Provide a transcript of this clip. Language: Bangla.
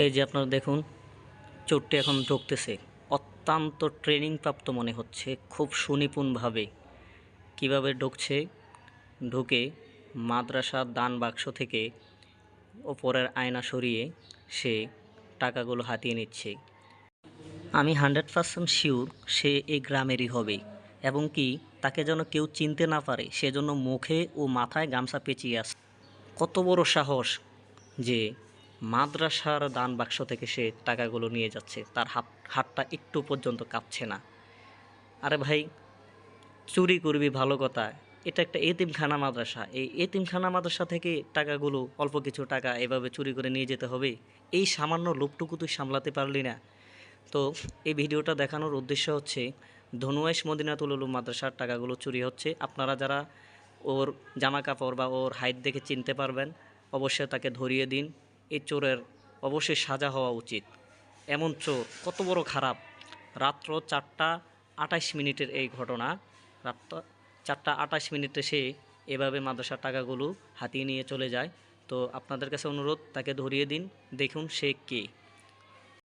এই যে আপনারা দেখুন চোরটি এখন ঢুকতেছে। অত্যন্ত ট্রেনিং প্রাপ্ত মনে হচ্ছে, খুব সুনিপুণভাবে। কীভাবে ঢুকছে? ঢুকে মাদ্রাসার দান বাক্স থেকে ওপরের আয়না সরিয়ে সে টাকাগুলো হাতিয়ে নিচ্ছে। আমি হান্ড্রেড পার্সেন্ট শিওর সে এই গ্রামেরই হবে এবং কি তাকে যেন কেউ চিনতে না পারে সেজন্য মুখে ও মাথায় গামছা পেঁচিয়ে আসে কত বড় সাহস যে মাদ্রাসার দান বাক্স থেকে সে টাকাগুলো নিয়ে যাচ্ছে। তার হাত, হাতটা একটু পর্যন্ত কাঁপছে না। আরে ভাই, চুরি করবি ভালো কথা। এটা একটা এতিমখানা মাদ্রাসা। এই এতিমখানা মাদ্রাসা থেকে টাকাগুলো, অল্প কিছু টাকা এভাবে চুরি করে নিয়ে যেতে হবে। এই সামান্য লোকটুকু তুই সামলাতে পারলি না। তো এই ভিডিওটা দেখানোর উদ্দেশ্য হচ্ছে ধনুয়াইশ মদিনাতুল উলুম মাদ্রাসার টাকাগুলো চুরি হচ্ছে। আপনারা যারা ওর জামা কাপড় বা ওর হাইট দেখে চিনতে পারবেন, অবশ্যই তাকে ধরিয়ে দিন। এই চোরের অবশ্যই সাজা হওয়া উচিত। এমন চোর কত বড় খারাপ। রাত্র চারটা আঠাশ মিনিটের এই ঘটনা। রাত্র চারটা আটাইশ মিনিটে সে এভাবে মাদ্রাসার টাকাগুলো হাতিয়ে নিয়ে চলে যায়। তো আপনাদের কাছে অনুরোধ, তাকে ধরিয়ে দিন। দেখুন সে কে।